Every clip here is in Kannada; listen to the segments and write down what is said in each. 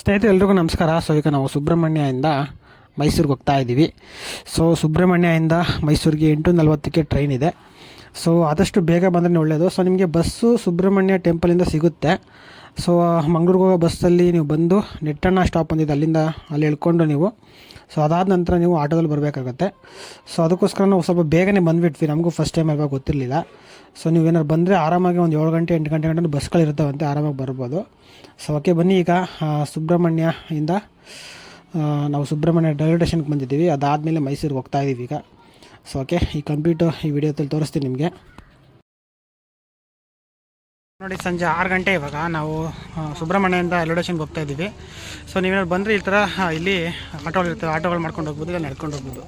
ಸ್ನೇಹಿತರೆ, ಎಲ್ರಿಗೂ ನಮಸ್ಕಾರ. ಸೊ ಈಗ ನಾವು ಸುಬ್ರಹ್ಮಣ್ಯದಿಂದ ಮೈಸೂರಿಗೆ ಹೋಗ್ತಾ ಇದ್ದೀವಿ ಸೊ ಸುಬ್ರಹ್ಮಣ್ಯದಿಂದ ಮೈಸೂರಿಗೆ ಎಂಟು ನಲ್ವತ್ತಕ್ಕೆ ಟ್ರೈನ್ ಇದೆ. ಸೊ ಆದಷ್ಟು ಬೇಗ ಬಂದ್ರೆ ಒಳ್ಳೆಯದು ಸೊ ನಿಮಗೆ ಬಸ್ಸು ಸುಬ್ರಹ್ಮಣ್ಯ ಟೆಂಪಲಿಂದ ಸಿಗುತ್ತೆ. ಸೊ ಮಂಗ್ಳೂರಿಗೆ ಹೋಗೋ ಬಸ್ಸಲ್ಲಿ ನೀವು ಬಂದು ನೆಟ್ಟಣ್ಣ ಸ್ಟಾಪ್ ಬಂದಿದೆ ಅಲ್ಲಿಂದ ಅಲ್ಲಿ ಇಳ್ಕೊಂಡು ನೀವು ಸೊ ಅದಾದ ನಂತರ ನೀವು ಆಟೋದಲ್ಲಿ ಬರಬೇಕಾಗತ್ತೆ. ಸೊ ಅದಕ್ಕೋಸ್ಕರ ನಾವು ಸ್ವಲ್ಪ ಬೇಗನೆ ಬಂದುಬಿಟ್ವಿ. ನಮಗೂ ಫಸ್ಟ್ ಟೈಮ್ ಅಲ್ವಾ ಗೊತ್ತಿರಲಿಲ್ಲ. ಸೊ ನೀವು ಏನಾರು ಬಂದರೆ ಆರಾಮಾಗಿ ಒಂದು ಏಳು ಗಂಟೆ, ಎಂಟು ಗಂಟೆ ಗಂಟೆ ಬಸ್ಗಳಿರ್ತಾವಂತೆ ಆರಾಮಾಗಿ ಬರ್ಬೋದು. ಸೊ ಓಕೆ ಬನ್ನಿ ಈಗ ಸುಬ್ರಹ್ಮಣ್ಯ ಇಂದ ನಾವು ಸುಬ್ರಹ್ಮಣ್ಯ ರೈಲ್ವೆ ಸ್ಟೇಷನ್ಗೆ ಬಂದಿದ್ದೀವಿ. ಅದಾದಮೇಲೆ ಮೈಸೂರಿಗೆ ಹೋಗ್ತಾ ಇದ್ದೀವಿ ಈಗ. ಸೊ ಓಕೆ ಈ ಕಂಪ್ಲೀಟು ಈ ವಿಡಿಯೋದಲ್ಲಿ ತೋರಿಸ್ತೀನಿ ನಿಮಗೆ. ನೋಡಿ, ಸಂಜೆ ಆರು ಗಂಟೆ ಇವಾಗ ನಾವು ಸುಬ್ರಹ್ಮಣ್ಯದಿಂದ ರೈಲ್ವೆ ಹೋಗ್ತಾ ಇದ್ದೀವಿ. ಸೊ ನೀವೇನಾದ್ರು ಬಂದರೆ ಈ ಥರ ಇಲ್ಲಿ ಆಟೋಗಳು ಇರ್ತವೆ ಆಟೋಗಳು ಮಾಡ್ಕೊಂಡು ಹೋಗ್ಬೋದು, ಇಲ್ಲ ನಡ್ಕೊಂಡು ಹೋಗ್ಬೋದು.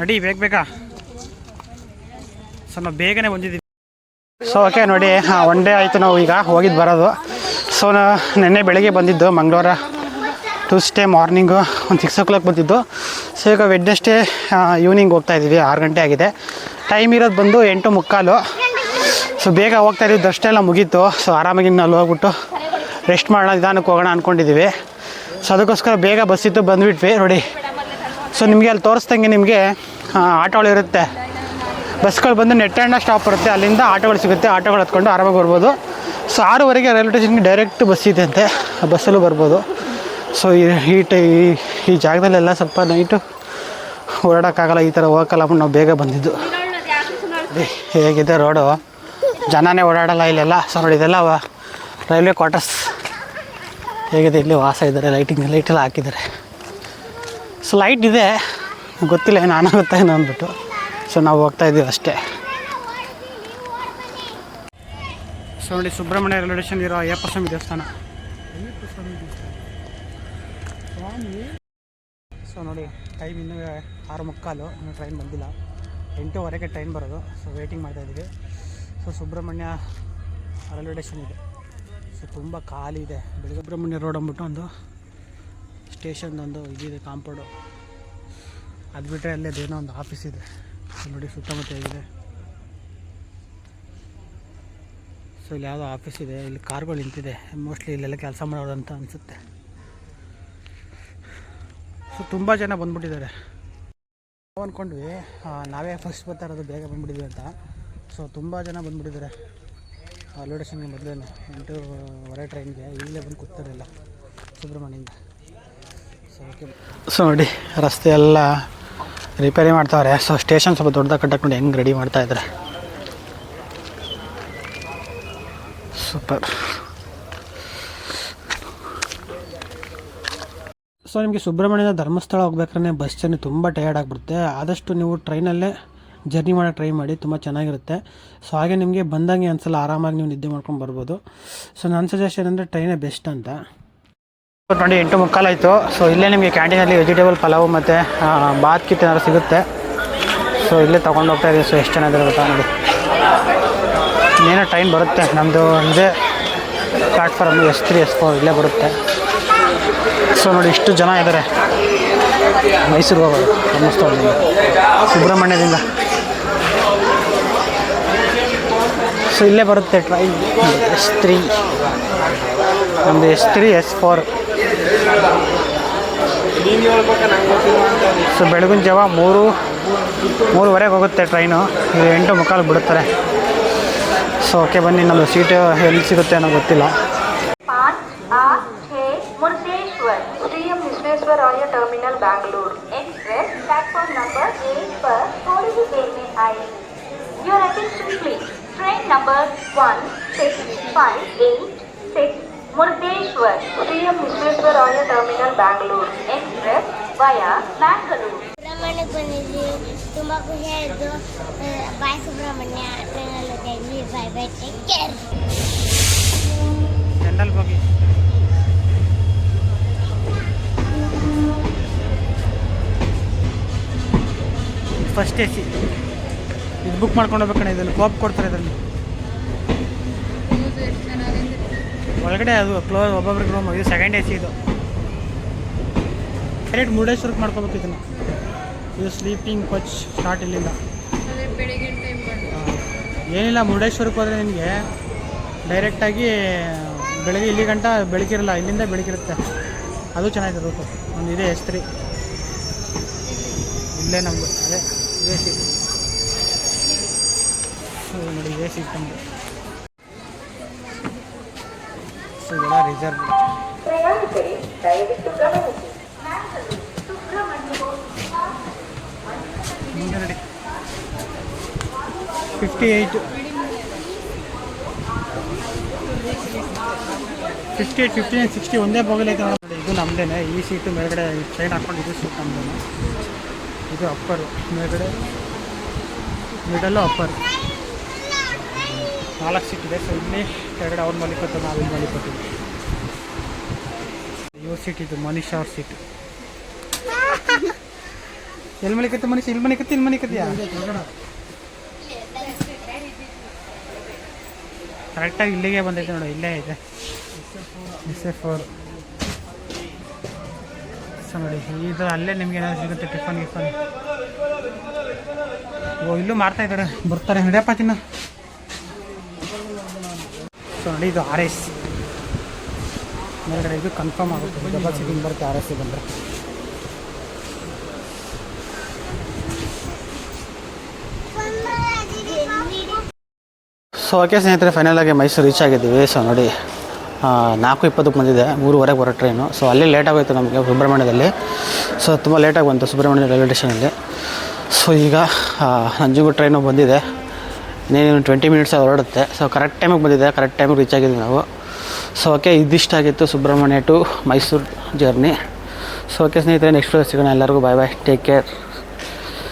ನಡಿ, ಬೇಗ ಬೇಗ. ಸೊ ನಾವು ಬೇಗನೆ ಬಂದಿದ್ದೀವಿ. ಸೊ ಓಕೆ ನೋಡಿ ಒನ್ ಡೇ ಆಯಿತು ನಾವು ಈಗ ಹೋಗಿದ್ದು ಬರೋದು. ಸೊ ನಿನ್ನೆ ಬೆಳಗ್ಗೆ ಬಂದಿದ್ದು ಮಂಗಳವಾರ ಟ್ಯೂಸ್ಡೇ ಮಾರ್ನಿಂಗು ಒಂದು ಸಿಕ್ಸ್ ಓ ಕ್ಲಾಕ್ ಬಂದಿದ್ದು. ಸೊ ಈಗ ವೆಡ್ನೆಸ್ಡೇ ಈವ್ನಿಂಗ್ ಹೋಗ್ತಾ ಇದ್ದೀವಿ, ಆರು ಗಂಟೆ ಆಗಿದೆ. ಟೈಮ್ ಇರೋದು ಬಂದು ಎಂಟು ಮುಕ್ಕಾಲು. ಸೊ ಬೇಗ ಹೋಗ್ತಾ ಇದ್ದೀವಿ ದಷ್ಟೆಲ್ಲ ಮುಗೀತು. ಸೊ ಆರಾಮಾಗಿ ಇನ್ನು ಅಲ್ಲಿ ಹೋಗ್ಬಿಟ್ಟು ರೆಸ್ಟ್ ಮಾಡೋಣ, ನಿಧಾನಕ್ಕೆ ಹೋಗೋಣ ಅಂದ್ಕೊಂಡಿದ್ದೀವಿ ಸೊ ಅದಕ್ಕೋಸ್ಕರ ಬೇಗ ಬಸ್ಸಿತ್ತು ಬಂದುಬಿಟ್ವಿ. ನೋಡಿ. ಸೊ ನಿಮಗೆ ಅಲ್ಲಿ ತೋರಿಸ್ದಂಗೆ ನಿಮಗೆ ಆಟೋಗಳು ಇರುತ್ತೆ. ಬಸ್ಗಳು ಬಂದು ನೆಟ್ಟಣ್ಣ ಸ್ಟಾಪ್ ಬರುತ್ತೆ. ಅಲ್ಲಿಂದ ಆಟೋಗಳು ಸಿಗುತ್ತೆ. ಆಟೋಗಳು ಹತ್ಕೊಂಡು ಆರಾಮಾಗಿ ಬರ್ಬೋದು. ಸೊ ಆರೂವರೆಗೆ ರೈಲ್ವೆ ಸ್ಟೇಷನ್ಗೆ ಡೈರೆಕ್ಟ್ ಬಸ್ ಇದೆ ಅಂತೆ. ಬಸ್ಸಲ್ಲೂ ಬರ್ಬೋದು. ಸೊ ಈ ಈ ಜಾಗದಲ್ಲೆಲ್ಲ ಸ್ವಲ್ಪ ನೈಟು ಓಡಾಡೋಕ್ಕಾಗಲ್ಲ, ಈ ಥರ ಹೋಗೋಕ್ಕಲ್ಲ ನಾವು ಬೇಗ ಬಂದಿದ್ದು. ಹೇಗಿದೆ ರೋಡು? ಜನನೇ ಓಡಾಡಲ್ಲ ಇಲ್ಲೆಲ್ಲ ಸೊ ನೋಡಿ ಇದೆಲ್ಲ ರೈಲ್ವೆ ಕ್ವಾರ್ಟರ್ಸ್ ಹೇಗಿದೆ ಇಲ್ಲಿ ವಾಸ ಇದ್ದಾರೆ ಲೈಟಿಂಗ್ ಲೈಟ್ ಎಲ್ಲ ಹಾಕಿದ್ದಾರೆ. ಸೊ ಲೈಟ್ ಇದೆ. ಗೊತ್ತಿಲ್ಲ ಏನು ಆಗುತ್ತೆ ಏನೋ ಅಂದ್ಬಿಟ್ಟು. ಸೊ ನಾವು ಹೋಗ್ತಾ ಇದ್ದೀವಿ ಅಷ್ಟೇ. ಸೊ ನೋಡಿ ಸುಬ್ರಹ್ಮಣ್ಯ ರೈಲ್ವೆ ಸ್ಟೇಷನ್ ಇರೋ ಅಯ್ಯಪ್ಪ ದೇವಸ್ಥಾನ. ಸೊ ನೋಡಿ ಟೈಮ್ ಇನ್ನೂ ಆರು ಮುಕ್ಕಾಲು ಇನ್ನೂ ಟ್ರೈನ್ ಬಂದಿಲ್ಲ. ಎಂಟೂವರೆಗೆ ಟೈಮ್ ಬರೋದು. ಸೊ ವೇಟಿಂಗ್ ಮಾಡ್ತಾ ಇದ್ದೀವಿ. ಸೊ ಸುಬ್ರಹ್ಮಣ್ಯ ರೈಲ್ವೆ ಸ್ಟೇಷನ್ ಇದೆ. ಸೊ ತುಂಬ ಖಾಲಿ ಇದೆ. ಬೆಳಗ್ಗೆ ಸುಬ್ರಹ್ಮಣ್ಯ ರೋಡ್ ಅಂದ್ಬಿಟ್ಟು ಒಂದು ಸ್ಟೇಷನ್ದೊಂದು ಇದಿದೆ ಕಾಂಪೌಂಡು ಅದು ಬಿಟ್ಟರೆ ಅಲ್ಲೇ ಅದೇನೋ ಒಂದು ಆಫೀಸ್ ಇದೆ. ನೋಡಿ ಸುತ್ತಮುತ್ತ ಇದೆ ಸೊ ಇಲ್ಲಿ ಯಾವುದೋ ಆಫೀಸ್ ಇದೆ. ಇಲ್ಲಿ ಕಾರ್ಗಳು ನಿಂತಿದೆ. ಮೋಸ್ಟ್ಲಿ ಇಲ್ಲೆಲ್ಲ ಕೆಲಸ ಮಾಡೋರು ಅಂತ ಅನಿಸುತ್ತೆ. ಸೊ ತುಂಬ ಜನ ಬಂದ್ಬಿಟ್ಟಿದ್ದಾರೆ. ಅಂದ್ಕೊಂಡ್ವಿ ನಾವೇ ಫಸ್ಟ್ ಬರ್ತಾ ಇರೋದು ಬೇಗ ಬಂದ್ಬಿಟ್ಟಿದ್ವಿ ಅಂತ. ಸೊ ತುಂಬ ಜನ ಬಂದ್ಬಿಟ್ಟಿದ್ದಾರೆ. ಲೊಡೇಷನ್ಗೆ ಮೊದಲೇ ಎಂಟು ಹೊರ ಟ್ರೈನ್ಗೆ ಇಲ್ಲೇ ಬಂದು ಕೂತಾರಲ್ಲ ಸುಬ್ರಹ್ಮಣ್ಯದಿಂದ. ಸೊ ಓಕೆ ಸೊ ನೋಡಿ, ರಸ್ತೆ ಎಲ್ಲ ರಿಪೇರಿ ಮಾಡ್ತಾವ್ರೆ. ಸೊ ಸ್ಟೇಷನ್ ಸ್ವಲ್ಪ ದೊಡ್ಡದಾಗ ಕಟ್ಟಕ್ಕೆ ಹೆಂಗೆ ರೆಡಿ ಮಾಡ್ತಾ ಇದ್ದಾರೆ. ಸೂಪರ್ ಸೊ ನಿಮಗೆ ಸುಬ್ರಹ್ಮಣ್ಯದ ಧರ್ಮಸ್ಥಳ ಹೋಗ್ಬೇಕಾದ್ರೆ ಬಸ್ ಜರ್ನಿ ತುಂಬ ಟಯರ್ಡ್ ಆಗಿಬಿಡುತ್ತೆ. ಆದಷ್ಟು ನೀವು ಟ್ರೈನಲ್ಲೇ ಜರ್ನಿ ಮಾಡೋ ಟ್ರೈ ಮಾಡಿ, ತುಂಬ ಚೆನ್ನಾಗಿರುತ್ತೆ. ಸೊ ಹಾಗೆ ನಿಮಗೆ ಬಂದಂಗೆ ಅನ್ಸಲ್ಲ ಆರಾಮಾಗಿ ನೀವು ನಿದ್ದೆ ಮಾಡ್ಕೊಂಡು ಬರ್ಬೋದು. ಸೊ ನನ್ನ ಸಜೆಷನ್ ಅಂದರೆ ಟ್ರೈನೇ ಬೆಸ್ಟ್ ಅಂತ. ನೋಡಿ ಎಂಟು ಮುಕ್ಕಾಲಾಯಿತು ಸೊ ಇಲ್ಲೇ ನಿಮಗೆ ಕ್ಯಾಂಟೀನಲ್ಲಿ ವೆಜಿಟೇಬಲ್ ಪಲಾವು ಮತ್ತು ಬಾತ್ ಕಿಟ್ ಏನಾದ್ರು ಸಿಗುತ್ತೆ. ಸೊ ಇಲ್ಲೇ ತೊಗೊಂಡು ಹೋಗ್ತಾ ಇದ್ದೀವಿ. ಸೊ ಎಷ್ಟು ಚೆನ್ನಾಗಿದೆ ಗೊತ್ತಾ ನೋಡಿ. ಇನ್ನೇನೋ ಟ್ರೈನ್ ಬರುತ್ತೆ. ನಮ್ಮದು ಇದೇ platform S three S four ಇಲ್ಲೇ ಬರುತ್ತೆ. ಸೊ ನೋಡಿ, ಇಷ್ಟು ಜನ ಇದ್ದಾರೆ ಮೈಸೂರು ಹೋಗೋದು ಧರ್ಮಸ್ಥಳದಿಂದ ಸುಬ್ರಹ್ಮಣ್ಯದಿಂದ. ಸೊ ಇಲ್ಲೇ ಬರುತ್ತೆ ಟ್ರೈನ್. ಎಸ್ ತ್ರೀ ನಮ್ಮದು S three S four so ಬೆಳಗಿನ ಜಾವ ಮೂರು, ಮೂರುವರೆಗೆ ಹೋಗುತ್ತೆ ಟ್ರೈನು. ಇದು ಎಂಟು ಮುಕ್ಕಾಲು ಬಿಡುತ್ತಾರೆ. ಸೊ ಓಕೆ, ಬನ್ನಿ ನಮ್ಮದು ಸೀಟು ಎಲ್ಲಿ ಸಿಗುತ್ತೆ ಅನ್ನೋ ಗೊತ್ತಿಲ್ಲ. terminal Bangalore express platform number eight पर थोड़ी ही देर में आएगी your attention please train number one six five eight six Murdeshwar Shri Vishweshwar Roy terminal Bangalore express via Mangalore ಸುಬ್ರಹ್ಮಣ್ಯಕ್ಕೆ ಬಂದಿದ್ವಿ ತುಂಬ ಖುಷಿ ಆಯಿತು ಬಾಯ್ ಸುಬ್ರಹ್ಮಣ್ಯ ಟ್ರೈನಲ್ಲಿ ಹೋಗ್ತಾ ಇದ್ವಿ bye bye take care first A C ಇದು ಬುಕ್ ಮಾಡ್ಕೊಂಡು ಹೋಗ್ಬೇಕಣ್ಣ ಇದನ್ನು ಕೋಪ್ ಕೊಡ್ತಾರೆ ಇದರಲ್ಲಿ. ಒಳಗಡೆ ಅದು ಕ್ಲೋಸ್ ಒಬ್ಬೊಬ್ರಿಗೆ ರೂಮ್ ಇದು ಸೆಕೆಂಡ್ ಎ ಸಿ ಇದು ಡೈರೆಕ್ಟ್ ಮುರುಡೇಶ್ವರಕ್ಕೆ ಮಾಡ್ಕೋಬೇಕು ಇದನ್ನು. ಇದು ಸ್ಲೀಪಿಂಗ್ ಕೋಚ್ ಸ್ಟಾರ್ಟ್ ಇಲ್ಲಿಂದ. ಏನಿಲ್ಲ ಮುರುಡೇಶ್ವರಕ್ಕೆ ಹೋದರೆ ನಿಮಗೆ ಡೈರೆಕ್ಟಾಗಿ ಬೆಳಗ್ಗೆ ಇಲ್ಲಿ ಗಂಟ ಬೆಳಕಿರಲ್ಲ, ಇಲ್ಲಿಂದ ಬೆಳಕಿರುತ್ತೆ. ಅದು ಚೆನ್ನಾಗಿದೆ ರೂಟು ಒಂದು ಇದೆ ಎಸ್ ತ್ರೀ ಇಲ್ಲೇ ನಮ್ಮದು ಅದೇ ಇದೇ ಸೀಟ್ ನೋಡಿ ಇದೇ ಸೀಟ್ ನಮ್ಮದು ಸೊ ಇದೆಲ್ಲ ರಿಸರ್ವ್ ಮುಂದೆ ನೋಡಿ fifty eight fifty eight fifty nine sixty ಒಂದೇ ಬಾಗಿಲೈತೆ ನೋಡಿ. ಇದು ನಮ್ಮದೇ ಈ ಸೀಟು ಮೇಲ್ಗಡೆ ಟ್ರೈನ್ ಹಾಕೊಂಡು ಇದು ಸೀಟ್ ನಮ್ಮದೇನೆ ಇದು ಅಪ್ಪರು ಮೇಲ್ಗಡೆ. ಮಿಡಲ್ಲು ಅಪ್ಪರ್ ನಾಲ್ಕು ಸೀಟ್ ಇದೆ. ಸೊ ಇಲ್ಲಿ ಕೆಳಗಡೆ ಅವ್ರ ಮಲಿಕೊತ್ತು ನಾವು ಇಲ್ಲಿ ಇವ್ರ ಸೀಟ್ ಇದು ಮನೀಶ್ ಅವ್ರ ಸೀಟ್ ಎಲ್ಲಿ ಮಲಿಕತ್ತೆ ಮನೀಶ್? ಇಲ್ಲಿ ಮನಿಕತ್ತೆ ಇಲ್ಲಿ ಮನಿಕತ್ತೀಯಾ ಕರೆಕ್ಟಾಗಿ ಇಲ್ಲಿಗೆ ಬಂದೈತೆ ನೋಡು, ಇಲ್ಲೇ ಇದೆ. ಎಸ್ ಎಫ್ ಫೋರ್ ಸೊ ನೋಡಿ ಇದು ಅಲ್ಲೇ ನಿಮ್ಗೆ ಏನಾದ್ರು ಸಿಗುತ್ತೆ, ಟಿಫನ್, ಗಿಫನ್? ಓ, ಇಲ್ಲೂ ಮಾಡ್ತಾ ಇದ್ದಾರೆ. ಬರ್ತಾರೆ. ಹಿಡಿಯಪ್ಪ ತಿನ್ನ. ಸೊ, ನೋಡಿ, ಇದು ಆರ್ ಎಸ್ ಮೇಲ್ಗಡೆ ಇದು ಕನ್ಫರ್ಮ್ ಆಗುತ್ತೆ. ಡಬಲ್ ಬರುತ್ತೆ ಆರ್ ಎಸ್ ಬಂದರೆ. ಸೊ ಓಕೆ ಸ್ನೇಹಿತರೆ ಫೈನಲ್ ಆಗಿ ಮೈಸೂರು ರೀಚ್ ಆಗಿದ್ದೀವಿ. ಸೊ ನೋಡಿ ನಾಲ್ಕು ಇಪ್ಪತ್ತಕ್ಕೆ ಬಂದಿದೆ. ಮೂರುವರೆಗೆ ಬರೋ ಟ್ರೈನು. ಸೊ ಅಲ್ಲಿ ಲೇಟಾಗೋಯ್ತು ನಮಗೆ ಸುಬ್ರಹ್ಮಣ್ಯದಲ್ಲಿ. ಸೊ ತುಂಬ ಲೇಟಾಗಿ ಬಂತು ಸುಬ್ರಹ್ಮಣ್ಯ ರೈಲ್ವೆ ಸ್ಟೇಷನಲ್ಲಿ. ಸೊ ಈಗ ನಂಜುಗು ಟ್ರೈನು ಬಂದಿದೆ. ಇನ್ನೇನು ಟ್ವೆಂಟಿ ಮಿನಿಟ್ಸ್ ಹೊರಡುತ್ತೆ ಸೊ ಕರೆಕ್ಟ್ ಟೈಮಿಗೆ ಬಂದಿದೆ. ಕರೆಕ್ಟ್ ಟೈಮಿಗೆ ರೀಚ್ ಆಗಿದ್ವಿ ನಾವು. So okay ಇದಿಷ್ಟಾಗಿತ್ತು Subrahmanya to Mysuru journey so okay ಸ್ನೇಹಿತರೆ ನೆಕ್ಸ್ಟ್ ಸಿಗೋಣ. ಎಲ್ಲರಿಗೂ ಬಾಯ್ ಬಾಯ್ ಟೇಕ್ ಕೇರ್